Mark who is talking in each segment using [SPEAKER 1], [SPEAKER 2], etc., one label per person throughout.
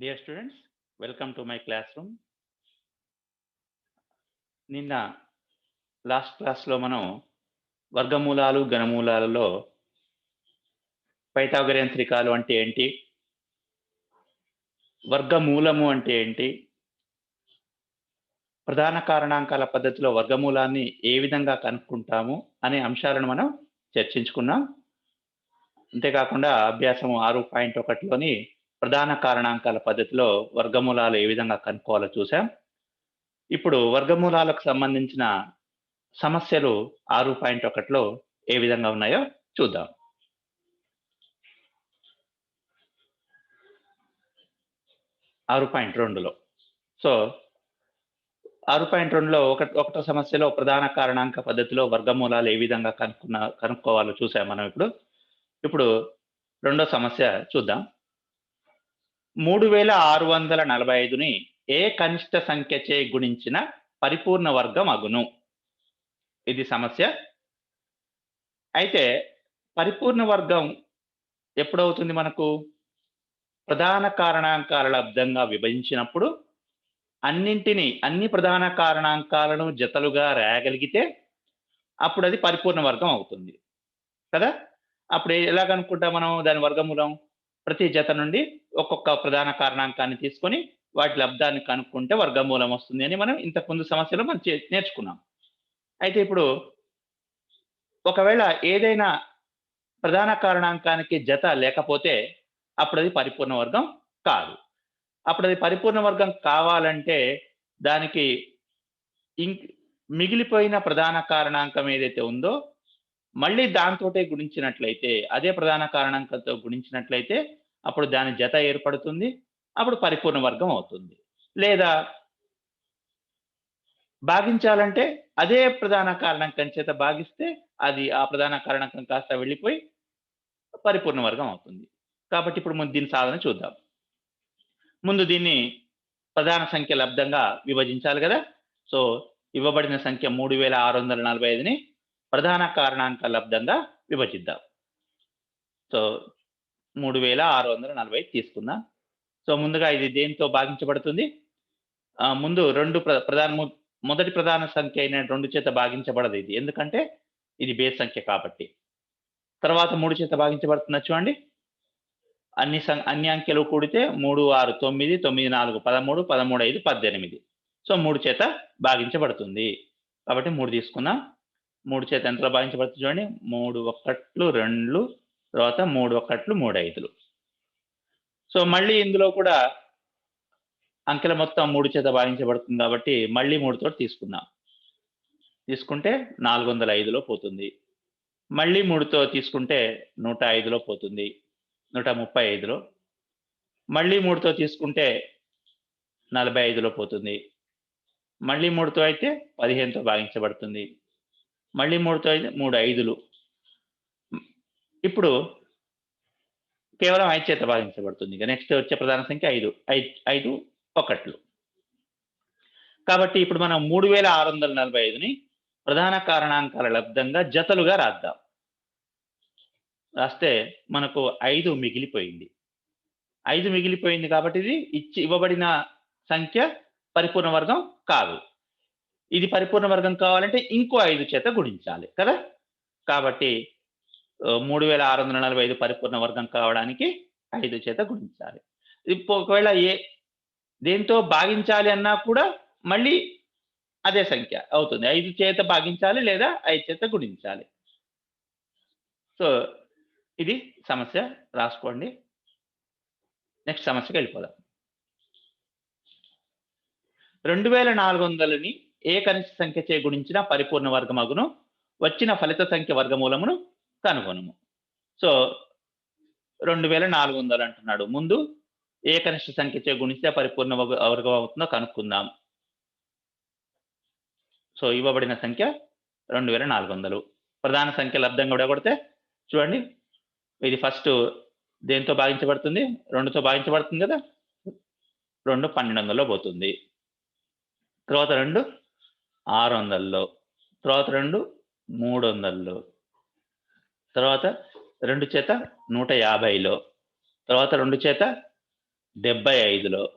[SPEAKER 1] DS students welcome to my class room last క్లాస్లో మనం వర్గమూలాలు ఘనమూలాలలో పైతాగరియన్ త్రికాలు అంటే ఏంటి? వర్గమూలము అంటే ఏంటి? ప్రధాన కారణాంకాల పద్ధతిలో వర్గమూలాన్ని ఏ విధంగా కనుక్కుంటాము అనే అంశాలను మనం చర్చించుకున్నాం. అంతేకాకుండా అభ్యాసం ఆరు పాయింట్ ఒకటిలోని ప్రధాన కారణాంకాల పద్ధతిలో వర్గమూలాలు ఏ విధంగా కనుక్కోవాలో చూసాం ఇప్పుడు వర్గమూలాలకు సంబంధించిన సమస్యలు ఆరు పాయింట్ ఒకటిలో ఏ విధంగా ఉన్నాయో చూద్దాం. ఆరు పాయింట్ రెండులో. సో ఆరు పాయింట్ రెండులో ఒక ఒకటో సమస్యలో ప్రధాన కారణాంక పద్ధతిలో వర్గమూలాలు ఏ విధంగా కనుక్కున్న కనుక్కోవాలో చూసాం మనం ఇప్పుడు. ఇప్పుడు రెండో సమస్య చూద్దాం. మూడు వేల ఆరు వందల నలభై ఐదుని ఏ కనిష్ట సంఖ్యచే గుణించిన పరిపూర్ణ వర్గం అగును? ఇది సమస్య. అయితే పరిపూర్ణ వర్గం ఎప్పుడవుతుంది మనకు? ప్రధాన కారణాంకాల లబ్ధంగా విభజించినప్పుడు అన్నింటినీ అన్ని ప్రధాన కారణాంకాలను జతలుగా రాయగలిగితే అప్పుడు అది పరిపూర్ణ వర్గం అవుతుంది. కదా? అప్పుడు ఎలా కనుక్కుంటాం మనం దాని వర్గమూలం? ప్రతి జత నుండి ఒక్కొక్క ప్రధాన కారణాంకాన్ని తీసుకొని వాటి లబ్ధాన్ని కనుక్కుంటే వర్గమూలం వస్తుంది అని మనం ఇంతకుముందు సమస్యలో మనం నేర్చుకున్నాం. అయితే ఇప్పుడు ఒకవేళ ఏదైనా ప్రధాన కారణాంకానికి జత లేకపోతే అప్పుడు అది పరిపూర్ణ వర్గం కాదు. అప్పుడు అది పరిపూర్ణ వర్గం కావాలంటే దానికి మిగిలిపోయిన ప్రధాన కారణాంకం ఏదైతే ఉందో మళ్ళీ దాంతోటే గుణించినట్లయితే అదే ప్రధాన కారణాంకంతో గుణించినట్లయితే అప్పుడు దాని జత ఏర్పడుతుంది అప్పుడు పరిపూర్ణ వర్గం అవుతుంది. లేదా భాగించాలంటే అదే ప్రధాన కారణాంకం చేత భాగిస్తే అది ఆ ప్రధాన కారణాంకం కాస్త వెళ్ళిపోయి పరిపూర్ణ వర్గం అవుతుంది. కాబట్టి ఇప్పుడు ముందు దీని సాధన చూద్దాం. ముందు దీన్ని ప్రధాన సంఖ్య లబ్ధంగా విభజించాలి కదా. సో ఇవ్వబడిన సంఖ్య మూడు వేల ఆరు వందల నలభై ఐదుని ప్రధాన కారణాంక లబ్ధంగా విభజిద్దాం. సో మూడు వేల ఆరు వందల నలభై తీసుకుందాం. సో ముందుగా ఇది దేంతో భాగించబడుతుంది? ముందు రెండు ప్రధాన మొదటి ప్రధాన సంఖ్య అయిన రెండు చేత భాగించబడదు ఇది. ఎందుకంటే ఇది బేస్ సంఖ్య కాబట్టి. తర్వాత మూడు చేత భాగించబడుతుందా చూడండి. అన్ని సం అన్ని అంకెలు కూడితే మూడు ఆరు తొమ్మిది తొమ్మిది నాలుగు పదమూడు పదమూడు ఐదు పద్దెనిమిది. సో మూడు చేత భాగించబడుతుంది. కాబట్టి మూడు తీసుకుందాం. మూడు చేత ఎంతలో భాగించబడుతుంది చూడండి. మూడు ఒక్కట్లు రెండు తర్వాత మూడు ఒక్కట్లు మూడు ఐదులు. సో మళ్ళీ ఇందులో కూడా అంకెల మొత్తం మూడు చేత భాగించబడుతుంది కాబట్టి మళ్ళీ మూడుతో తీసుకుందాం. తీసుకుంటే నాలుగు వందల ఐదులో పోతుంది. మళ్ళీ మూడుతో తీసుకుంటే నూట ఐదులో పోతుంది. నూట ముప్పై ఐదులో మళ్ళీ మూడుతో తీసుకుంటే నలభై ఐదులో పోతుంది. మళ్ళీ మూడుతో అయితే పదిహేనుతో భాగించబడుతుంది. మళ్ళీ మూడుతో అయితే మూడు ఐదులు ఇప్పుడు కేవలం ఐదు చేత భాగించబడుతుంది. ఇక నెక్స్ట్ వచ్చే ప్రధాన సంఖ్య ఐదు. ఐదు ఐదు ఒకట్లు. కాబట్టి ఇప్పుడు మనం మూడు వేల ఆరు వందల నలభై ఐదుని ప్రధాన కారణాంకాల లబ్ధంగా జతలుగా రాద్దాం. రాస్తే మనకు ఐదు మిగిలిపోయింది. ఐదు మిగిలిపోయింది కాబట్టి ఇది ఇచ్చి ఇవ్వబడిన సంఖ్య పరిపూర్ణ వర్గం కాదు. ఇది పరిపూర్ణ వర్గం కావాలంటే ఇంకో ఐదు చేత గుణించాలి కదా? కాబట్టి మూడు వేల ఆరు వందల నలభై ఐదు పరిపూర్ణ వర్గం కావడానికి ఐదు చేత గుణించాలి. ఇప్పుడు ఒకవేళ ఏ దేంతో భాగించాలి అన్నా కూడా మళ్ళీ అదే సంఖ్య అవుతుంది. ఐదు చేత భాగించాలి లేదా ఐదు చేత గుణించాలి. సో ఇది సమస్య రాసుకోండి. నెక్స్ట్ సమస్యకి వెళ్ళిపోదాం. రెండు వేల నాలుగు వందలని ఏ కనిష్ట సంఖ్య చే గుణించిన పరిపూర్ణ వర్గమగును వచ్చిన ఫలిత సంఖ్య వర్గమూలమును కనుగొనము. సో రెండు వేల నాలుగు వందలు అంటున్నాడు ముందు ఏ కనిష్ట సంఖ్య చే గుణిస్తే పరిపూర్ణ వర్గం అవుతుందో కనుక్కుందాం. సో ఇవ్వబడిన సంఖ్య రెండు వేల నాలుగు వందలు. ప్రధాన సంఖ్య లబ్ధంగా విడగొడితే చూడండి ఇది ఫస్ట్ దేంతో భాగించబడుతుంది? రెండుతో భాగించబడుతుంది కదా? రెండు పన్నెండు వందల్లో పోతుంది. తర్వాత రెండు ఆరు వందల్లో తర్వాత రెండు మూడు వందల్లో తర్వాత రెండు చేత నూట యాభైలో తర్వాత రెండు చేత డెబ్బై ఐదులో.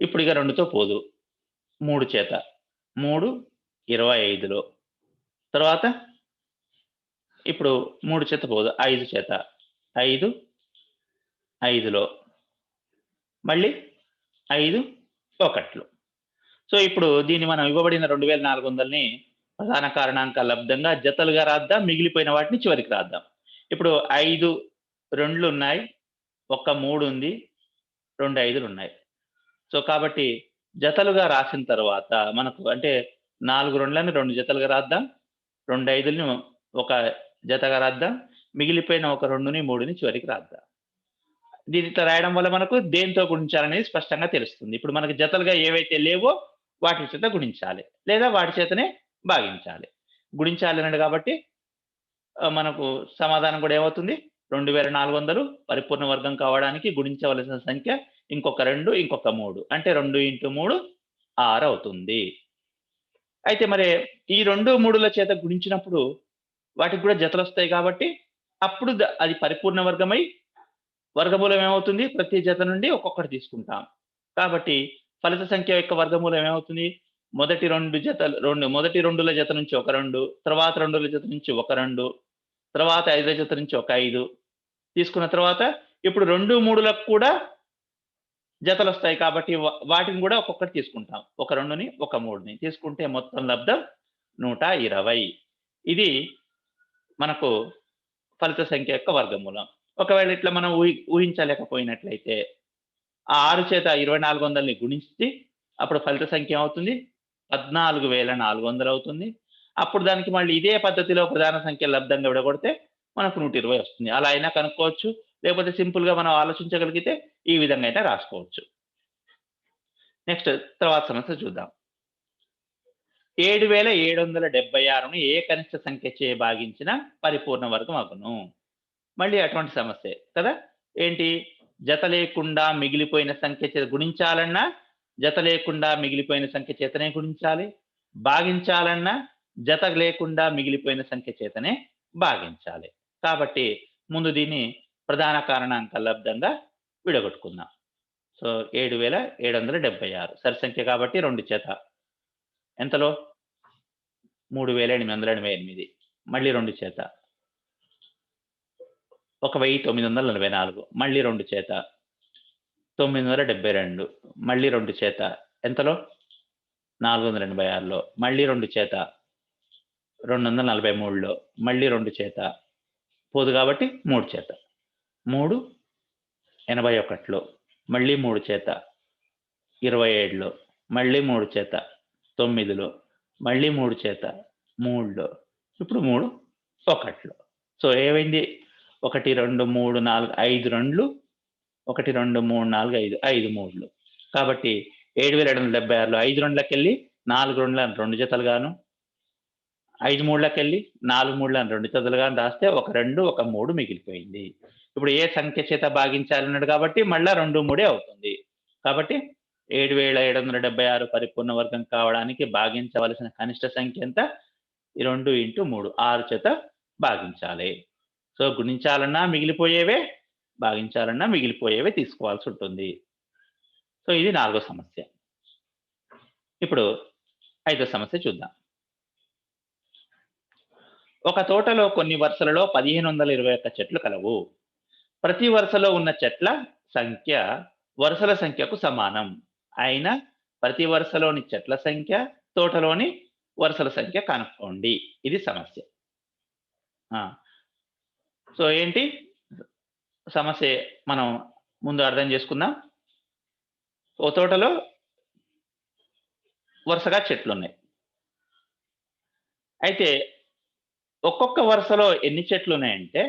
[SPEAKER 1] ఇప్పుడు ఇక రెండుతో పోదు. మూడు చేత మూడు ఇరవై ఐదులో. తర్వాత ఇప్పుడు మూడు చేత పోదు ఐదు చేత ఐదు ఐదులో. మళ్ళీ ఐదు ఒకట్లు. సో ఇప్పుడు దీన్ని మనం ఇవ్వబడిన రెండు వేల నాలుగు వందలని ప్రధాన కారణాంక లబ్ధంగా జతలుగా రాద్దాం మిగిలిపోయిన వాటిని చివరికి రాద్దాం. ఇప్పుడు ఐదు రెండ్లు ఉన్నాయి ఒక్క మూడు ఉంది రెండు ఐదులు ఉన్నాయి. సో కాబట్టి జతలుగా రాసిన తర్వాత మనకు అంటే నాలుగు రెండులని రెండు జతలుగా రాద్దాం రెండు ఐదుల్ని ఒక జతగా రాద్దాం మిగిలిపోయిన ఒక రెండుని మూడుని చివరికి రాద్దాం. దీని ఇట్లా రాయడం వల్ల మనకు దేంతో గుణించాలనేది స్పష్టంగా తెలుస్తుంది. ఇప్పుడు మనకు జతలుగా ఏవైతే లేవో వాటి చేత గుణించాలి. లేదా వాటి చేతనే భాగించాలి. గుణించాలి అన్నాడు కాబట్టి మనకు సమాధానం కూడా ఏమవుతుంది? రెండు వేల నాలుగు వందలు పరిపూర్ణ వర్గం కావడానికి గుణించవలసిన సంఖ్య ఇంకొక రెండు ఇంకొక మూడు. అంటే రెండు ఇంటూ మూడు ఆరు అవుతుంది. అయితే మరి ఈ రెండు మూడుల చేత గుణించినప్పుడు వాటికి కూడా జతలు వస్తాయి కాబట్టి అప్పుడు అది పరిపూర్ణ వర్గమై వర్గమూలం ఏమవుతుంది? ప్రతి జత నుండి ఒక్కొక్కటి తీసుకుంటాం. కాబట్టి ఫలిత సంఖ్య యొక్క వర్గమూలం ఏమవుతుంది? మొదటి రెండు జతలు రెండు మొదటి రెండుల జత నుంచి ఒక రెండు తర్వాత రెండుల జత నుంచి ఒక రెండు తర్వాత ఐదుల జత నుంచి ఒక ఐదు. తీసుకున్న తర్వాత ఇప్పుడు రెండు మూడులకు కూడా జతలు వస్తాయి కాబట్టి వా- వాటిని కూడా ఒక్కొక్కటి తీసుకుంటాం. ఒక రెండుని ఒక మూడుని. తీసుకుంటే మొత్తం లబ్ధం నూట ఇరవై. ఇది మనకు ఫలిత సంఖ్య యొక్క వర్గమూలం. ఒకవేళ ఇట్లా మనం ఊహి ఊహించలేకపోయినట్లయితే ఆ ఆరు చేత ఇరవై నాలుగు వందలని గుణించి అప్పుడు ఫలిత సంఖ్య ఏమవుతుంది? పద్నాలుగు వేల నాలుగు వందలు అవుతుంది అప్పుడు దానికి మళ్ళీ ఇదే పద్ధతిలో ప్రధాన సంఖ్య లబ్ధంగా విడగొడితే మనకు నూట ఇరవై వస్తుంది. అలా అయినా కనుక్కోవచ్చు. లేకపోతే సింపుల్గా మనం ఆలోచించగలిగితే ఈ విధంగా అయితే రాసుకోవచ్చు. నెక్స్ట్ తర్వాత సమస్య చూద్దాం. ఏడు వేల ఏడు వందల డెబ్బై ఆరును ఏ కనిష్ట సంఖ్య చే భాగించిన పరిపూర్ణ వర్గం అగును. మళ్ళీ అటువంటి సమస్య కదా? ఏంటి? జత లేకుండా మిగిలిపోయిన సంఖ్య చే గుణించాలన్నా జత లేకుండా మిగిలిపోయిన సంఖ్య చేతనే గుణించాలి. భాగించాలన్నా జత లేకుండా మిగిలిపోయిన సంఖ్య చేతనే భాగించాలి. కాబట్టి ముందు దీన్ని ప్రధాన కారణాంక లబ్ధంగా విడగొట్టుకుందాం. సో ఏడు వేల ఏడు వందల డెబ్బై ఆరు. సరి సంఖ్య కాబట్టి రెండు చేత. ఎంతలో? మూడు వేల ఎనిమిది వందల ఎనభై ఎనిమిది. మళ్ళీ రెండు చేత. ఒక వెయ్యి తొమ్మిది వందల నలభై నాలుగు. మళ్ళీ రెండు చేత. తొమ్మిది వందల డెబ్బై రెండు. మళ్ళీ రెండు చేత ఎంతలో? నాలుగు వందల ఎనభై ఆరులో. మళ్ళీ రెండు చేత రెండు వందల నలభై మూడులో. మళ్ళీ రెండు చేత పోదు కాబట్టి మూడు చేత. మూడు ఎనభై ఒకటిలో. మళ్ళీ మూడు చేత ఇరవై ఏడులో. మళ్ళీ మూడు చేత తొమ్మిదిలో. మళ్ళీ మూడు చేత మూడులో. ఇప్పుడు మూడు ఒకటిలో. సో ఏమైంది? ఒకటి రెండు మూడు నాలుగు ఐదు రెండ్లు ఒకటి రెండు మూడు నాలుగు ఐదు ఐదు మూడులు. కాబట్టి ఏడు వేల ఏడు వందల డెబ్బై ఆరులో ఐదు రెండులకు వెళ్ళి నాలుగు రెండుల రెండు జతలు గాను ఐదు మూడులకు వెళ్ళి నాలుగు మూడుల రెండు జతలు గాను రాస్తే ఒక రెండు ఒక మూడు మిగిలిపోయింది. ఇప్పుడు ఏ సంఖ్య చేత భాగించాలన్నాడు కాబట్టి మళ్ళా రెండు మూడే అవుతుంది. కాబట్టి ఏడు వేల ఏడు వందల డెబ్బై ఆరు పరిపూర్ణ వర్గం కావడానికి భాగించవలసిన కనిష్ట సంఖ్య ఎంత? రెండు ఇంటూ మూడు ఆరు చేత భాగించాలి. సో గుణించాలన్నా మిగిలిపోయేవే భాగించాలన్నా మిగిలిపోయేవి తీసుకోవాల్సి ఉంటుంది సో ఇది నాలుగో సమస్య. ఇప్పుడు ఐదో సమస్య చూద్దాం. ఒక తోటలో కొన్ని వరుసలలో పదిహేను వందల ఇరవై ఒక్క చెట్లు కలవు. ప్రతి వరుసలో ఉన్న చెట్ల సంఖ్య వరుసల సంఖ్యకు సమానం. అయిన ప్రతి వరుసలోని చెట్ల సంఖ్య తోటలోని వరుసల సంఖ్య కనుక్కోండి. ఇది సమస్య. సో ఏంటి? సమస్య మనం ముందు అర్థం చేసుకుందాం. ఓ తోటలో వరుసగా చెట్లు ఉన్నాయి అయితే ఒక్కొక్క వరుసలో ఎన్ని చెట్లు ఉన్నాయంటే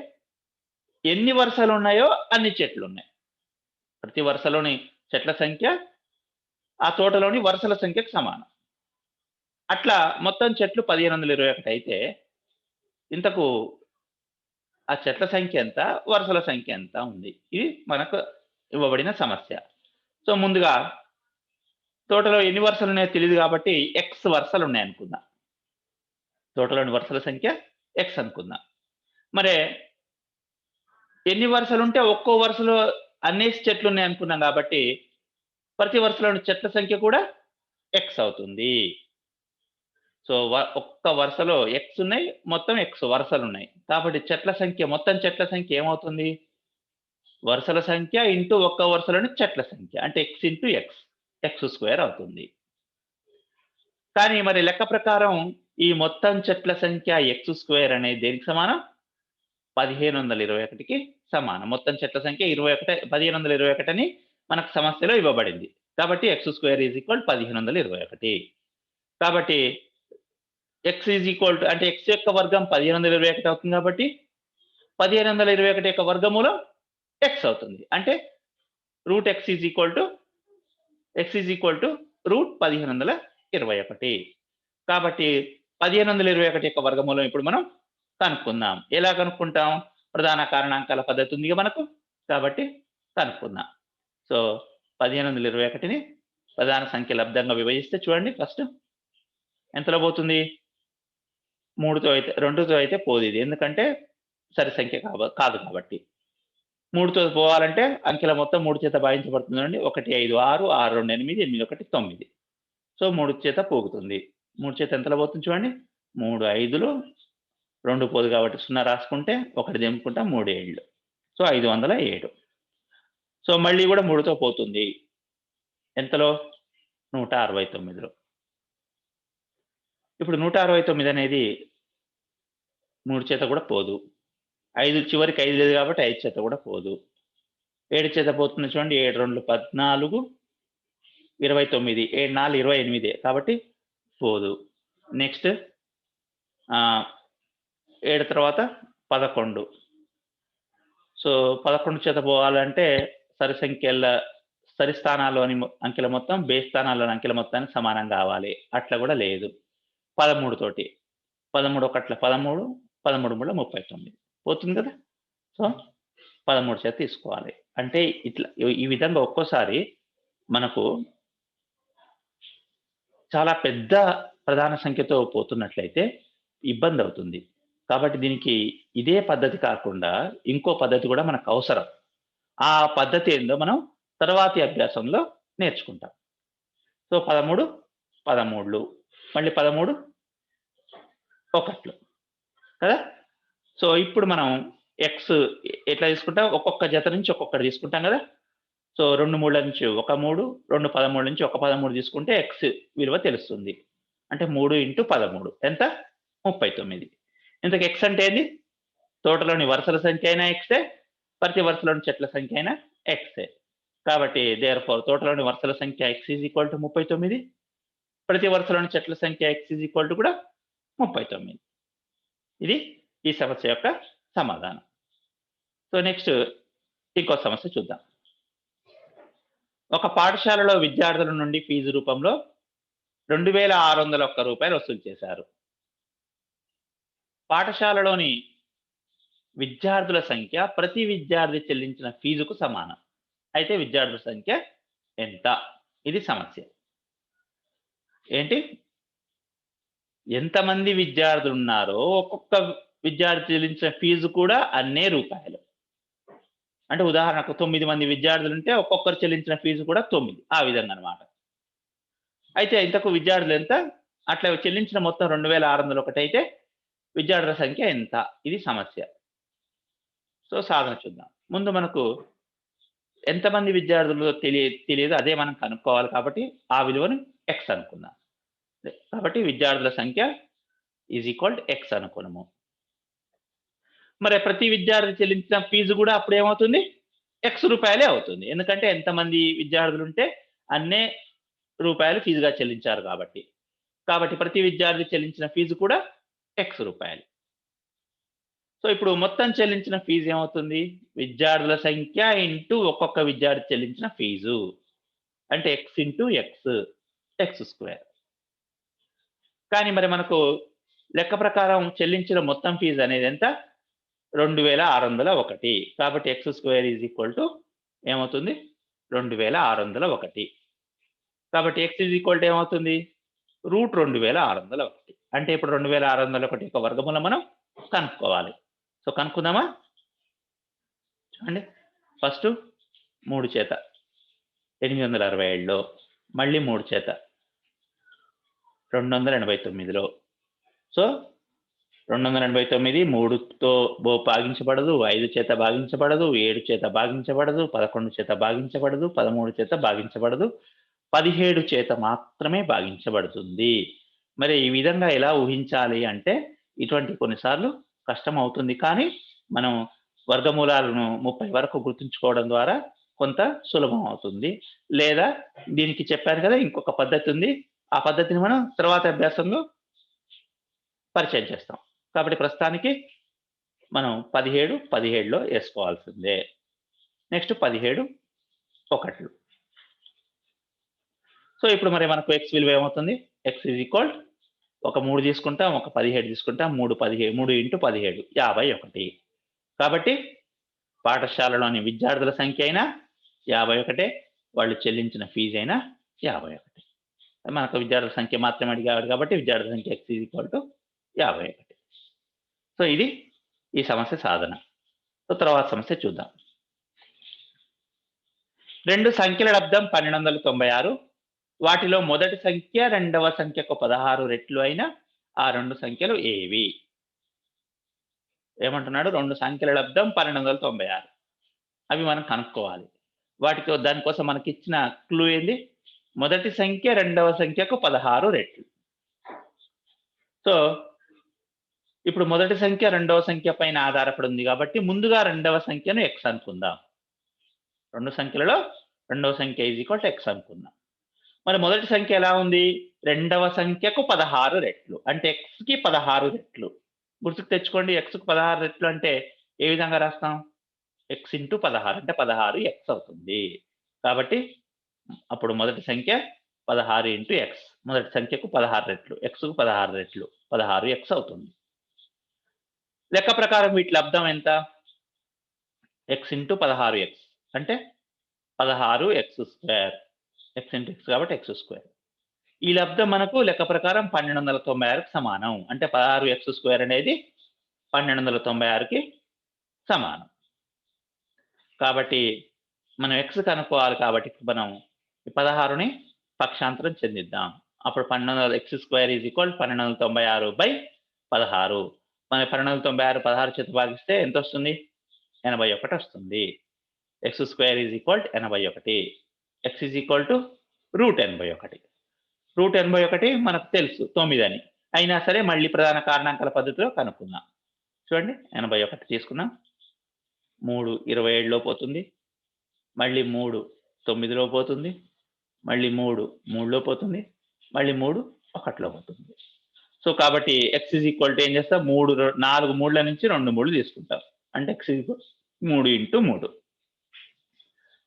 [SPEAKER 1] ఎన్ని వరుసలు ఉన్నాయో అన్ని చెట్లు ఉన్నాయి ప్రతి వరుసలోని చెట్ల సంఖ్య ఆ తోటలోని వరుసల సంఖ్యకు సమానం. అట్లా మొత్తం చెట్లు పదిహేను వందల ఇరవై ఒకటి అయితే ఇంతకు ఆ చెట్ల సంఖ్య ఎంత? వరుసల సంఖ్య ఎంత ఉంది? ఇది మనకు ఇవ్వబడిన సమస్య. సో ముందుగా తోటలో ఎన్ని వరుసలు ఉన్నాయో తెలియదు కాబట్టి ఎక్స్ వరుసలు ఉన్నాయి అనుకుందాం. తోటలోని వరుసల సంఖ్య? ఎక్స్ అనుకుందాం. మరి ఎన్ని వరుసలు ఉంటే ఒక్కో వరుసలో అన్ని చెట్లు ఉన్నాయి అనుకున్నాం కాబట్టి ప్రతి వరుసలోని చెట్ల సంఖ్య కూడా ఎక్స్ అవుతుంది. సో వ- ఒక్క వరుసలో ఎక్స్ ఉన్నాయి మొత్తం ఎక్స్ వరుసలు ఉన్నాయి కాబట్టి చెట్ల సంఖ్య మొత్తం చెట్ల సంఖ్య ఏమవుతుంది? వరుసల సంఖ్య ఇంటూ ఒక్క వరుసలోని చెట్ల సంఖ్య అంటే X into X X square అవుతుంది. కానీ మరి లెక్క ప్రకారం ఈ మొత్తం చెట్ల సంఖ్య ఎక్స్ స్క్వేర్ అనేది దేనికి సమానం? పదిహేను వందల ఇరవై ఒకటికి సమానం. మొత్తం చెట్ల సంఖ్య ఇరవై ఒకటి పదిహేను వందల ఇరవై ఒకటి అని మనకు సమస్యలో ఇవ్వబడింది. కాబట్టి ఎక్స్ స్క్వేర్ ఈజ్ ఈక్వల్ పదిహేను వందల ఇరవై ఒకటి కాబట్టి ఎక్స్ ఈజ్ ఈక్వల్ టు అంటే ఎక్స్ యొక్క వర్గం పదిహేను వందల ఇరవై ఒకటి అవుతుంది కాబట్టి పదిహేను వందల ఇరవై ఒకటి యొక్క వర్గమూలం ఎక్స్ అవుతుంది. అంటే root X is equal to X is equal to root పదిహేను వందల ఇరవై ఒకటి. కాబట్టి పదిహేను వందల ఇరవై ఒకటి యొక్క వర్గమూలం ఇప్పుడు మనం కనుక్కుందాం. ఎలా కనుక్కుంటాం? ప్రధాన కారణాంకాల పద్ధతి ఉంది మనకు? కాబట్టి కనుక్కుందాం. సో పదిహేను వందల ఇరవై ఒకటిని ప్రధాన సంఖ్య లబ్ధంగా విభజిస్తే చూడండి. ఫస్ట్ ఎంతలో పోతుంది? మూడుతో అయితే రెండుతో అయితే పోదు ఇది. ఎందుకంటే సరి సంఖ్య కాబ కాదు కాబట్టి. మూడుతో పోవాలంటే అంకెల మొత్తం మూడు చేత భావించబడుతుందండి ఒకటి ఐదు ఆరు ఆరు రెండు ఎనిమిది ఎనిమిది ఒకటి తొమ్మిది. సో మూడు చేత పోగుతుంది. మూడు చేత ఎంతలో పోతుంది చూడండి. మూడు ఐదులు రెండు పోదు కాబట్టి సున్నా రాసుకుంటే ఒకటి దింపుకుంటా మూడు ఏళ్ళు. సో ఐదు వందల ఏడు. సో మళ్ళీ కూడా మూడుతో పోతుంది. ఎంతలో? నూట అరవై తొమ్మిదిలో. ఇప్పుడు నూట అరవై తొమ్మిది అనేది మూడు చేత కూడా పోదు. ఐదు చివరికి ఐదు లేదు కాబట్టి ఐదు చేత కూడా పోదు. ఏడు చేత పోతుంది చూడండి ఏడు రెండు పద్నాలుగు ఇరవై తొమ్మిది ఏడు నాలుగు ఇరవై ఎనిమిది. కాబట్టి పోదు. నెక్స్ట్ ఏడు తర్వాత పదకొండు. సో పదకొండు చేత పోవాలంటే సరి సంఖ్యల సరి స్థానాల్లోని అంకెల మొత్తం బే స్థానాల్లోని అంకెల మొత్తానికి సమానం కావాలి. అట్లా కూడా లేదు. పదమూడు తోటి. పదమూడు ఒకట్ల పదమూడు పదమూడు మూడు ముప్పై తొమ్మిది. పోతుంది కదా? సో పదమూడు చేత తీసుకోవాలి. అంటే ఇట్లా ఈ- విధంగా ఒక్కోసారి మనకు చాలా పెద్ద ప్రధాన సంఖ్యతో పోతున్నట్లయితే ఇబ్బంది అవుతుంది. కాబట్టి దీనికి ఇదే పద్ధతి కాకుండా ఇంకో పద్ధతి కూడా మనకు అవసరం. ఆ పద్ధతి ఏందో మనం తర్వాతి అభ్యాసంలో నేర్చుకుంటాం. సో పదమూడు పదమూడులు మళ్ళీ పదమూడు? ఒకట్లు. కదా? సో ఇప్పుడు మనం ఎక్స్ ఎట్లా తీసుకుంటాం? ఒక్కొక్క జత నుంచి ఒక్కొక్కటి తీసుకుంటాం కదా? సో రెండు మూడుల నుంచి ఒక మూడు రెండు పదమూడు నుంచి ఒక పదమూడు తీసుకుంటే ఎక్స్ విలువ తెలుస్తుంది. అంటే మూడు ఇంటూ పదమూడు. ఎంత? ముప్పై తొమ్మిది. ఇంతకు ఎక్స్ అంటే ఏంది? తోటలోని వరుసల సంఖ్య అయినా ఎక్సే ప్రతి వరుసలోని చెట్ల సంఖ్య అయినా ఎక్సే కాబట్టి దేర్ ఫోర్ తోటలోని వరుసల సంఖ్య ఎక్స్ ఈజ్ ఈక్వల్ టు ముప్పై తొమ్మిది. ప్రతి వరుసలోని చెట్ల సంఖ్య ఎక్స్ ఈజ్ ఈక్వల్ టు కూడా ముప్పై తొమ్మిది. ఇది ఈ సమస్య యొక్క సమాధానం. సో నెక్స్ట్ ఇంకో సమస్య చూద్దాం. ఒక పాఠశాలలో విద్యార్థుల నుండి ఫీజు రూపంలో రెండు వేల ఆరు వందల ఒక్క రూపాయలు వసూలు చేశారు. పాఠశాలలోని విద్యార్థుల సంఖ్య ప్రతి విద్యార్థి చెల్లించిన ఫీజుకు సమానం. అయితే విద్యార్థుల సంఖ్య ఎంత? ఇది సమస్య. ఏంటి? ఎంతమంది విద్యార్థులు ఉన్నారో ఒక్కొక్క విద్యార్థి చెల్లించిన ఫీజు కూడా అన్నే రూపాయలు. అంటే ఉదాహరణకు తొమ్మిది మంది విద్యార్థులు ఉంటే ఒక్కొక్కరు చెల్లించిన ఫీజు కూడా తొమ్మిది ఆ విధంగా అనమాట అయితే ఇంతకు విద్యార్థులు ఎంత? అట్లా చెల్లించిన మొత్తం రెండు వేల ఆరు వందలు ఒకటి అయితే విద్యార్థుల సంఖ్య ఎంత? ఇది సమస్య. సో సాధన చూద్దాం. ముందు మనకు ఎంతమంది విద్యార్థులు తెలియ తెలియదు అదే మనం కనుక్కోవాలి కాబట్టి ఆ విలువను ఎక్స్ అనుకుందాం. కాబట్టి విద్యార్థుల సంఖ్య ఈజ్ ఈక్వల్ ఎక్స్ అనుకున్నాము. మరి ప్రతి విద్యార్థి చెల్లించిన ఫీజు కూడా అప్పుడు ఏమవుతుంది? ఎక్స్ రూపాయలే అవుతుంది. ఎందుకంటే ఎంతమంది విద్యార్థులు ఉంటే అన్నే రూపాయలు ఫీజుగా చెల్లించారు కాబట్టి. కాబట్టి ప్రతి విద్యార్థి చెల్లించిన ఫీజు కూడా ఎక్స్ రూపాయలు. సో ఇప్పుడు మొత్తం చెల్లించిన ఫీజు ఏమవుతుంది? విద్యార్థుల సంఖ్య ఇంటూ ఒక్కొక్క విద్యార్థి చెల్లించిన ఫీజు అంటే X into X X square కానీ మరి మనకు లెక్క ప్రకారం చెల్లించిన మొత్తం ఫీజు అనేది ఎంత? రెండు వేల ఆరు వందల ఒకటి. కాబట్టి X square is equal to ఏమవుతుంది? రెండు వేల ఆరు వందల ఒకటి. కాబట్టి ఎక్స్ ఈజ్ ఈక్వల్ టు ఏమవుతుంది? రూట్ రెండు వేల ఆరు వందల ఒకటి. అంటే ఇప్పుడు రెండు వేల ఆరు వందల ఒకటి యొక్క వర్గమూలం మనం కనుక్కోవాలి. సో కనుక్కుందామా? చూడండి. ఫస్ట్ మూడు చేత. ఎనిమిది వందల అరవై ఏడులో మళ్ళీ మూడు చేత. రెండు వందల ఎనభై తొమ్మిదిలో. సో రెండు వందల ఎనభై తొమ్మిది మూడుతో బో భాగించబడదు ఐదు చేత భాగించబడదు ఏడు చేత భాగించబడదు పదకొండు చేత భాగించబడదు పదమూడు చేత భాగించబడదు పదిహేడు చేత మాత్రమే భాగించబడుతుంది. మరి ఈ విధంగా ఎలా ఊహించాలి అంటే ఇటువంటి కొన్నిసార్లు కష్టం అవుతుంది కానీ మనం వర్గమూలాలను ముప్పై వరకు గుర్తుంచుకోవడం ద్వారా కొంత సులభం అవుతుంది లేదా దీనికి చెప్పాను కదా ఇంకొక పద్ధతి ఉంది ఆ పద్ధతిని మనం తర్వాత అభ్యాసంలో పరిచయం చేస్తాం. కాబట్టి ప్రస్తుతానికి మనం పదిహేడు పదిహేడులో వేసుకోవాల్సిందే. నెక్స్ట్ పదిహేడు ఒకట్లు. సో ఇప్పుడు మరి మనకు ఎక్స్ విలువ ఏమవుతుంది? ఎక్స్ ఈజ్ ఈక్వల్ ఒక మూడు తీసుకుంటాం ఒక పదిహేడు తీసుకుంటాం మూడు పదిహేడు మూడు ఇంటూ పదిహేడు యాభై ఒకటి. కాబట్టి పాఠశాలలోని విద్యార్థుల సంఖ్య అయినా యాభై ఒకటే వాళ్ళు చెల్లించిన ఫీజు అయినా యాభై ఒకటి. మనకు విద్యార్థుల సంఖ్య మాత్రమే అడిగాడు కాబట్టి విద్యార్థుల సంఖ్య ఎక్స్ ఈక్వల్ టు యాభై ఒకటి. సో ఇది ఈ సమస్య సాధన. సో తర్వాత సమస్య చూద్దాం. రెండు సంఖ్యల లబ్దం పన్నెండు వందల తొంభై ఆరు. వాటిలో మొదటి సంఖ్య రెండవ సంఖ్యకు పదహారు రెట్లు అయిన ఆ రెండు సంఖ్యలు ఏవి? ఏమంటున్నాడు? రెండు సంఖ్యల లబ్దం పన్నెండు వందల తొంభై ఆరు. అవి మనం కనుక్కోవాలి. వాటితో దానికోసం మనకి ఇచ్చిన క్లూ ఏంది? మొదటి సంఖ్య రెండవ సంఖ్యకు పదహారు రెట్లు. సో ఇప్పుడు మొదటి సంఖ్య రెండవ సంఖ్య పైన ఆధారపడి ఉంది కాబట్టి ముందుగా రెండవ సంఖ్యను ఎక్స్ అనుకుందాం. రెండు సంఖ్యలలో రెండవ సంఖ్య ఈజ్ ఈక్వల్ టు ఎక్స్ అనుకుందాం. మరి మొదటి సంఖ్య ఎలా ఉంది? రెండవ సంఖ్యకు పదహారు రెట్లు. అంటే ఎక్స్కి పదహారు రెట్లు. గుర్తుకు తెచ్చుకోండి ఎక్స్కు పదహారు రెట్లు అంటే ఏ విధంగా రాస్తాం? ఎక్స్ ఇంటూ పదహారు. అంటే పదహారు ఎక్స్ అవుతుంది. కాబట్టి అప్పుడు మొదటి సంఖ్య పదహారు ఇంటూ ఎక్స్ మొదటి సంఖ్యకు పదహారు రెట్లు ఎక్స్కు పదహారు రెట్లు పదహారు ఎక్స్ అవుతుంది. లెక్క ప్రకారం వీటి లబ్ధం ఎంత? ఎక్స్ ఇంటూ పదహారు ఎక్స్ అంటే పదహారు X square. X into X కాబట్టి ఎక్స్ స్క్వేర్. ఈ లబ్ధం మనకు లెక్క ప్రకారం పన్నెండు వందల తొంభై ఆరుకి సమానం. అంటే పదహారు ఎక్స్ స్క్వేర్ అనేది పన్నెండు వందల తొంభై ఆరుకి సమానం. కాబట్టి మనం ఎక్స్ కనుక్కోవాలి కాబట్టి మనం ఈ పదహారుని పక్షాంతరం చెందిద్దాం. అప్పుడు పన్నెండు వందల ఎక్స్ స్క్వేర్ ఈజ్ ఈక్వల్ పన్నెండు వందల తొంభై ఆరు బై పదహారు. మన పన్నెండు వందల తొంభై ఆరు పదహారు చేత భాగిస్తే ఎంత వస్తుంది? ఎనభై ఒకటి వస్తుంది. ఎక్స్ స్క్వేర్ ఈజ్ ఈక్వల్ ఎనభై ఒకటి. X is equal to root ఎనభై ఒకటి. రూట్ ఎనభై ఒకటి మనకు తెలుసు తొమ్మిది అని అయినా సరే మళ్ళీ ప్రధాన కారణాంకాల పద్ధతిలో కనుక్కుందాం. చూడండి ఎనభై ఒకటి తీసుకున్నాం. మూడు ఇరవై ఏడులో పోతుంది. మళ్ళీ మూడు తొమ్మిదిలో పోతుంది. మళ్ళీ మూడు మూడులో పోతుంది. మళ్ళీ మూడు ఒకటిలో పోతుంది. సో కాబట్టి ఎక్స్ ఈజ్ ఈక్వల్ టు ఏం చేస్తాం మూడు నాలుగు మూడుల నుంచి రెండు మూడు తీసుకుంటాం అంటే ఎక్స్ ఈజ్ ఈక్వల్ మూడు ఇంటూ మూడు.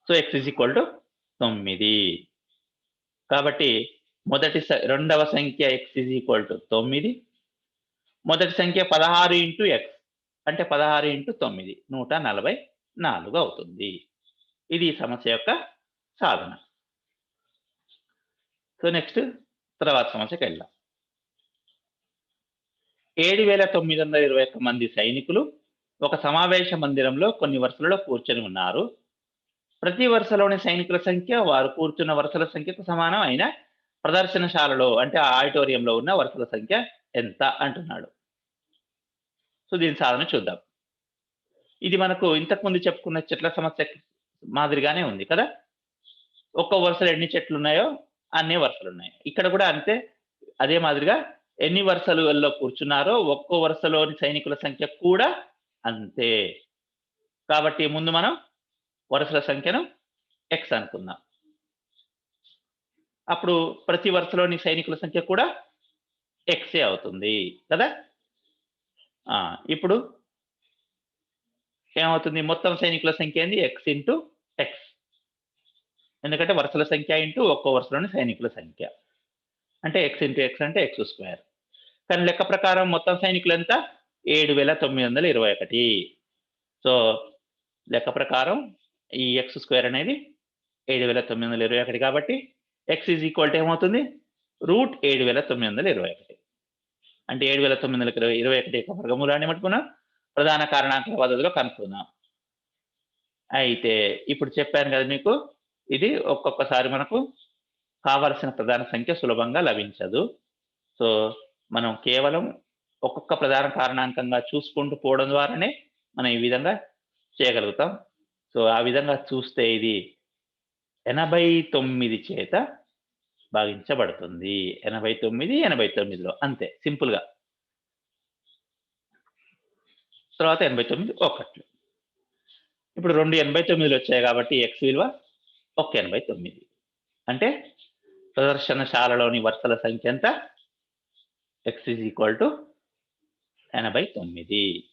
[SPEAKER 1] So X is equal to తొమ్మిది. కాబట్టి మొదటి స- రెండవ సంఖ్య ఎక్స్ ఈజ్ ఈక్వల్ టు తొమ్మిది. మొదటి సంఖ్య పదహారు ఇంటూ ఎక్స్ అంటే పదహారు ఇంటూ తొమ్మిది. నూట నలభై నాలుగు అవుతుంది. ఇది సమస్య యొక్క సాధన. సో నెక్స్ట్ తర్వాత సమస్యకి వెళ్దాం. ఏడు వేల తొమ్మిది వందల ఇరవై ఒక్క మంది సైనికులు ఒక సమావేశ మందిరంలో కొన్ని వరుసలలో కూర్చొని ఉన్నారు. ప్రతి వరుసలోని సైనికుల సంఖ్య వారు కూర్చున్న వరుసల సంఖ్యకు సమానం అయిన ప్రదర్శనశాలలో అంటే ఆ ఆడిటోరియంలో ఉన్న వరుసల సంఖ్య ఎంత అంటున్నాడు. సో దీని సాధన చూద్దాం. ఇది మనకు ఇంతకుముందు చెప్పుకున్న చెట్ల సమస్య మాదిరిగానే ఉంది కదా? ఒక్క వరుసలో ఎన్ని చెట్లు ఉన్నాయో అన్ని వరుసలు ఉన్నాయి ఇక్కడ కూడా అంతే అదే మాదిరిగా ఎన్ని వరుసలలో కూర్చున్నారో ఒక్కో వరుసలోని సైనికుల సంఖ్య కూడా అంతే. కాబట్టి ముందు మనం వరుసల సంఖ్యను ఎక్స్ అనుకుందాం. అప్పుడు ప్రతి వరుసలోని సైనికుల సంఖ్య కూడా ఎక్సే అవుతుంది కదా? ఇప్పుడు ఏమవుతుంది? మొత్తం సైనికుల సంఖ్య ఏంది? ఎక్స్ ఇంటూ ఎక్స్ ఎందుకంటే వరుసల సంఖ్య ఇంటూ ఒక్కో వరుసలోని సైనికుల సంఖ్య. అంటే ఎక్స్ ఇంటూ ఎక్స్ అంటే ఎక్స్ స్క్వేర్. కానీ లెక్క ప్రకారం మొత్తం సైనికులు ఎంత? ఏడు వేల తొమ్మిది వందల ఇరవై ఒకటి. సో లెక్క ప్రకారం ఈ ఎక్స్ స్క్వేర్ అనేది ఏడు వేల తొమ్మిది వందల ఇరవై ఒకటి కాబట్టి ఎక్స్ ఈజ్ ఈక్వల్ టు ఏమవుతుంది? రూట్ ఏడు వేల తొమ్మిది వందల ఇరవై ఒకటి. అంటే ఏడు వేల తొమ్మిది వందల ఇరవై ఇరవై ఒకటి యొక్క వర్గమూలాన్ని మట్టుకున్నాం ప్రధాన కారణాంకాల పద్ధతిలో కనుక్కుందాం అయితే ఇప్పుడు చెప్పాను కదా మీకు ఇది ఒక్కొక్కసారి మనకు కావలసిన ప్రధాన సంఖ్య సులభంగా లభించదు. సో మనం కేవలం ఒక్కొక్క ప్రధాన కారణాంకంగా చూసుకుంటూ పోవడం ద్వారానే మనం ఈ విధంగా చేయగలుగుతాం. సో ఆ విధంగా చూస్తే ఇది ఎనభై తొమ్మిది చేత భాగించబడుతుంది. ఎనభై తొమ్మిది ఎనభై తొమ్మిదిలో అంతే సింపుల్గా. తర్వాత ఎనభై తొమ్మిది ఒకట్లు ఇప్పుడు రెండు ఎనభై తొమ్మిదిలు వచ్చాయి కాబట్టి ఎక్స్ విలువ ఒక ఎనభై తొమ్మిది. అంటే ప్రదర్శనశాలలోని వరుసల సంఖ్య ఎంత? ఎక్స్ ఈజ్ ఈక్వల్ టు ఎనభై తొమ్మిది.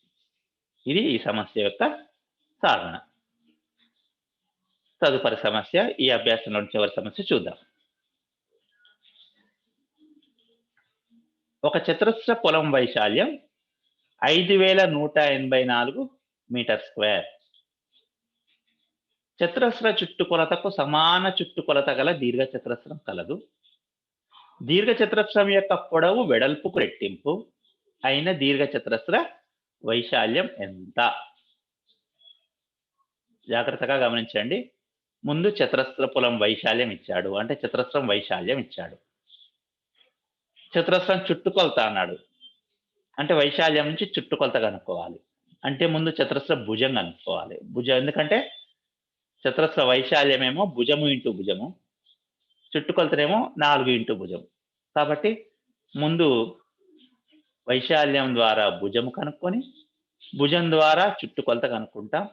[SPEAKER 1] ఇది ఈ సమస్య యొక్క సాధన. తదుపరి సమస్య ఈ అభ్యాసంలో చివరి సమస్య చూద్దాం. ఒక చతురస్ర పొలం వైశాల్యం ఐదు వేల నూట ఎనభై నాలుగు మీటర్ స్క్వేర్. చతురస్ర చుట్టుకొలతకు సమాన చుట్టుకొలత గల దీర్ఘ చతురస్రం కలదు. దీర్ఘ చతురస్రం యొక్క పొడవు వెడల్పుకు రెట్టింపు. అయిన దీర్ఘ చతురస్ర వైశాల్యం ఎంత? జాగ్రత్తగా గమనించండి. ముందు చతురస్ర పొలం వైశాల్యం ఇచ్చాడు. అంటే చతురస్రం వైశాల్యం ఇచ్చాడు. చతురస్రం చుట్టుకొలత అన్నాడు. అంటే వైశాల్యం నుంచి చుట్టుకొలత కనుక్కోవాలి. అంటే ముందు చతురస్ర భుజం కనుక్కోవాలి. భుజం ఎందుకంటే చతురస్ర వైశాల్యమేమో భుజము ఇంటూ భుజము చుట్టుకొలతనేమో నాలుగు ఇంటూ భుజం కాబట్టి ముందు వైశాల్యం ద్వారా భుజము కనుక్కొని భుజం ద్వారా చుట్టుకొలత కనుక్కుంటాం.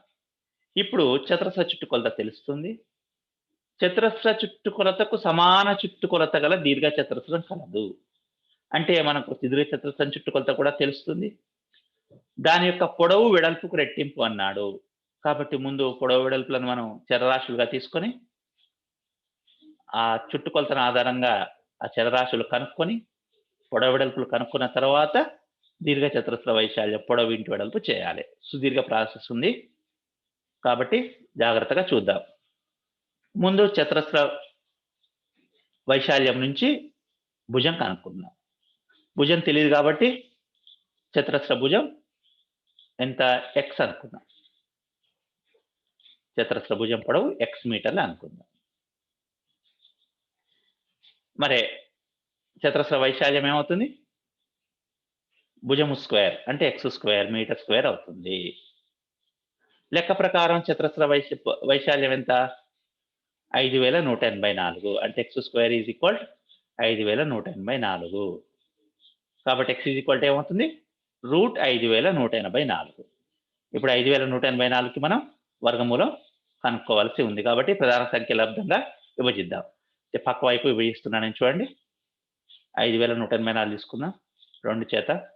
[SPEAKER 1] ఇప్పుడు చతురస్ర చుట్టుకొలత తెలుస్తుంది. చతురస్ర చుట్టుకొలతకు సమాన చుట్టుకొలత గల దీర్ఘ చతురస్రం కలదు. అంటే మనకు దీర్ఘ చతురస్రం చుట్టుకొలత కూడా తెలుస్తుంది. దాని యొక్క పొడవు వెడల్పుకు రెట్టింపు అన్నాడు. కాబట్టి ముందు పొడవు వెడల్పులను మనం చరరాశులుగా తీసుకొని ఆ చుట్టుకొలతను ఆధారంగా ఆ చరరాశులు కనుక్కొని పొడవు వెడల్పులు కనుక్కున్న తర్వాత దీర్ఘ చతురస్ర వైశాల్యం పొడవు ఇంటి వెడల్పు చేయాలి. సుదీర్ఘ ప్రాసెస్ ఉంది. కాబట్టి జాగ్రత్తగా చూద్దాం. ముందు చతురస్ర వైశాల్యం నుంచి భుజం కనుక్కుందాం. భుజం తెలియదు కాబట్టి చతురస్ర భుజం ఎంత ఎక్స్ అనుకుందాం. చతురస్రభుజం పొడవు ఎక్స్ మీటర్లు అనుకుందాం. మరి చతురస్ర వైశాల్యం ఏమవుతుంది? భుజము స్క్వేర్ అంటే ఎక్స్ స్క్వేర్ మీటర్ స్క్వేర్ అవుతుంది. లెక్క ప్రకారం చతురస్ర వైశ వైశాల్యం ఎంత? ఐదు వేల నూట ఎనభై నాలుగు అంటే ఎక్స్ స్క్వేర్ ఈజ్ ఈక్వల్ ఐదు వేల నూట ఎనభై నాలుగు. కాబట్టి ఎక్స్ ఈజ్ ఈక్వల్ ఏమవుతుంది? రూట్ ఐదు వేల నూట ఎనభై నాలుగు. ఇప్పుడు ఐదు వేల నూట ఎనభై నాలుగుకి మనం వర్గమూలం కనుక్కోవాల్సి ఉంది కాబట్టి ప్రధాన సంఖ్య లబ్ధంగా విభజిద్దాం. పక్క వైపు విభజిస్తున్నానని చూడండి. ఐదు వేల నూట ఎనభై నాలుగు తీసుకుందాం. రెండు చేత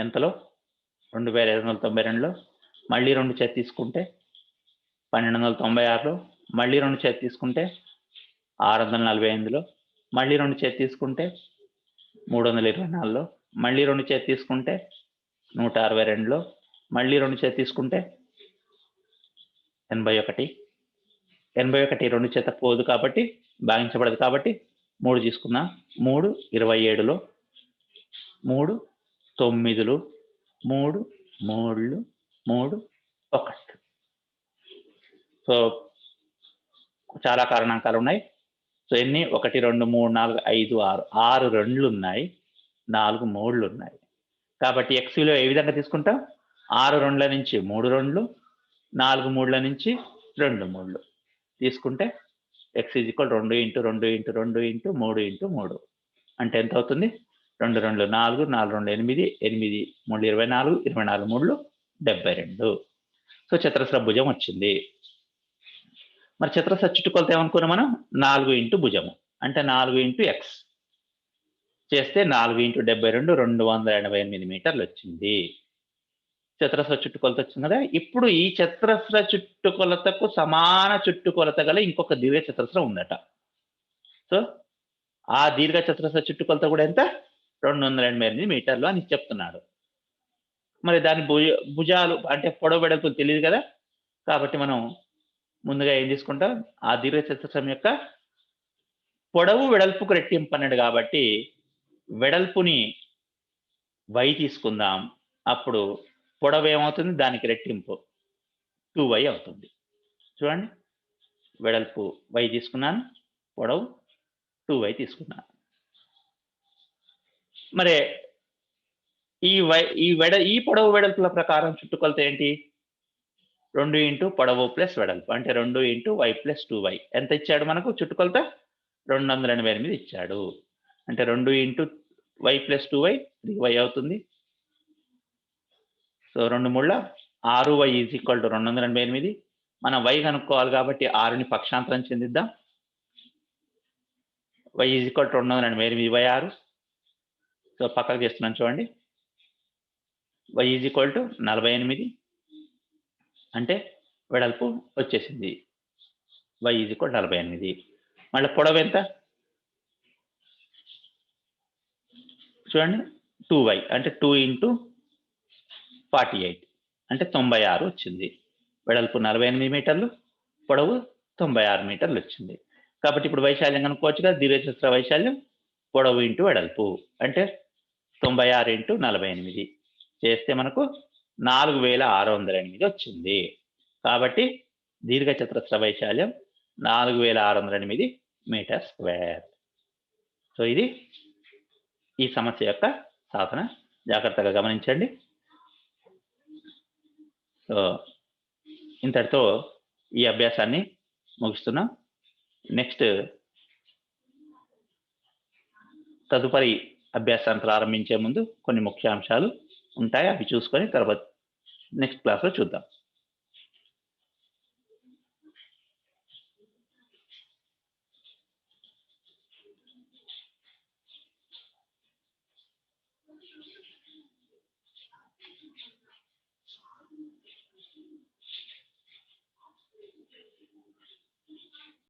[SPEAKER 1] ఎంతలో? రెండు వేల ఐదు వందల తొంభై రెండులో. మళ్ళీ రెండు చేత తీసుకుంటే పన్నెండు వందల తొంభై ఆరులో. మళ్ళీ రెండు చేతి తీసుకుంటే ఆరు వందల నలభై ఎనిమిదిలో మళ్ళీ రెండు చేతి తీసుకుంటే మూడు వందల ఇరవై నాలుగులో. మళ్ళీ రెండు చేతి తీసుకుంటే నూట అరవై రెండులో. మళ్ళీ రెండు చేతి తీసుకుంటే ఎనభై ఒకటి. ఎనభై ఒకటి రెండు చేత పోదు కాబట్టి భాగించబడదు కాబట్టి మూడు తీసుకున్నా. మూడు ఇరవై ఏడులో. మూడు తొమ్మిదిలు. మూడు మూడు మూడు ఒకటి. సో చాలా కారణాంకాలు ఉన్నాయి. సో ఎన్ని? ఒకటి రెండు మూడు నాలుగు ఐదు ఆరు. ఆరు రెండ్లు ఉన్నాయి నాలుగు మూడులు ఉన్నాయి కాబట్టి ఎక్స్ విలువ ఏ విధంగా తీసుకుంటాం? ఆరు రెండుల నుంచి మూడు రెండ్లు. నాలుగు మూడుల నుంచి రెండు మూడులు. తీసుకుంటే ఎక్స్ ఈజ్ ఈక్వల్ రెండు ఇంటూ రెండు ఇంటూ రెండు ఇంటూ మూడు ఇంటూ మూడు. అంటే ఎంత అవుతుంది? రెండు రెండు నాలుగు నాలుగు రెండు ఎనిమిది ఎనిమిది మూడు ఇరవై నాలుగు ఇరవై నాలుగు మూడులు డెబ్బై రెండు. సో చతురస్ర భుజం వచ్చింది. మరి చతురస్ర చుట్టుకొలత ఏమనుకున్నాం మనం? నాలుగు ఇంటూ భుజము. అంటే నాలుగు ఇంటూ ఎక్స్ చేస్తే నాలుగు ఇంటూ డెబ్బై రెండు రెండు వందల ఎనభై ఎనిమిది మీటర్లు వచ్చింది. చతురస్ర చుట్టుకొలత వచ్చింది కదా ఇప్పుడు ఈ చతురస్ర చుట్టుకొలతకు సమాన చుట్టుకొలత గల ఇంకొక దీర్ఘ చతురస్రం ఉందట. సో ఆ దీర్ఘ చతురస్ర చుట్టుకొలత కూడా ఎంత? రెండు వందల ఎనభై ఎనిమిది మీటర్లు అని చెప్తున్నాడు మరి దాని భుజ భుజాలు అంటే పొడవు వెడల్పులు తెలియదు కదా? కాబట్టి మనం ముందుగా ఏం తీసుకుంటాం? ఆ దీర్ఘ చతురస్రం యొక్క పొడవు వెడల్పుకు రెట్టింపు అన్నాడు కాబట్టి వెడల్పుని వై తీసుకుందాం. అప్పుడు పొడవు ఏమవుతుంది? దానికి రెట్టింపు టూ వై అవుతుంది. చూడండి. వెడల్పు వై తీసుకున్నాను. పొడవు టూ వై తీసుకున్నాను. మరి ఈ వై ఈ వెడ ఈ పొడవు వెడల్పుల ప్రకారం చుట్టుకొలత ఏంటి? రెండు ఇంటూ పొడవు ప్లస్ వెడల్పు. అంటే రెండు into Y plus two Y ఎంత ఇచ్చాడు మనకు చుట్టుకొలత? రెండు వందల ఎనభై ఎనిమిది ఇచ్చాడు. అంటే రెండు into Y plus two Y three Y అవుతుంది. సో రెండు మూళ్ళ ఆరు వై ఈజ్ ఈక్వల్ టు రెండు వందల ఎనభై ఎనిమిది. మనం వై కనుక్కోవాలి కాబట్టి ఆరుని పక్షాంతరం చెందిద్దాం. వై ఈజ్ ఈక్వల్ టు రెండు వందల ఎనభై ఎనిమిది వై ఆరు. సో పక్కకు చేస్తున్నాను చూడండి. వై ఈజ్ ఈక్వల్ టు నలభై ఎనిమిది. అంటే వెడల్పు వచ్చేసింది. వై ఈజ్ ఈక్వల్ నలభై ఎనిమిది. మళ్ళీ పొడవు ఎంత? చూడండి. టూ వై అంటే టూ ఇంటూ ఫార్టీ ఎయిట్ అంటే తొంభై ఆరు వచ్చింది. వెడల్పు నలభై ఎనిమిది మీటర్లు పొడవు తొంభై ఆరు మీటర్లు వచ్చింది. కాబట్టి ఇప్పుడు వైశాల్యం కనుక్కోవచ్చుగా దీర్ఘచతుర వైశాల్యం పొడవు ఇంటూ వెడల్పు. అంటే తొంభై ఆరు ఇంటూ నలభై ఎనిమిది. చేస్తే మనకు నాలుగు వేల ఆరు వందల ఎనిమిది వచ్చింది. కాబట్టి దీర్ఘచతురస్ర వైశాల్యం నాలుగు వేల ఆరు వందల ఎనిమిది మీటర్ స్క్వేర్. సో ఇది ఈ సమస్య యొక్క సాధన. జాగ్రత్తగా గమనించండి. సో ఇంతటితో ఈ అభ్యాసాన్ని ముగిస్తున్నాం. నెక్స్ట్ తదుపరి అభ్యాసాన్ని ప్రారంభించే ముందు కొన్ని ముఖ్యాంశాలు ఉంటాయి. అవి చూసుకొని తర్వాత నెక్స్ట్ క్లాస్లో చూద్దాం.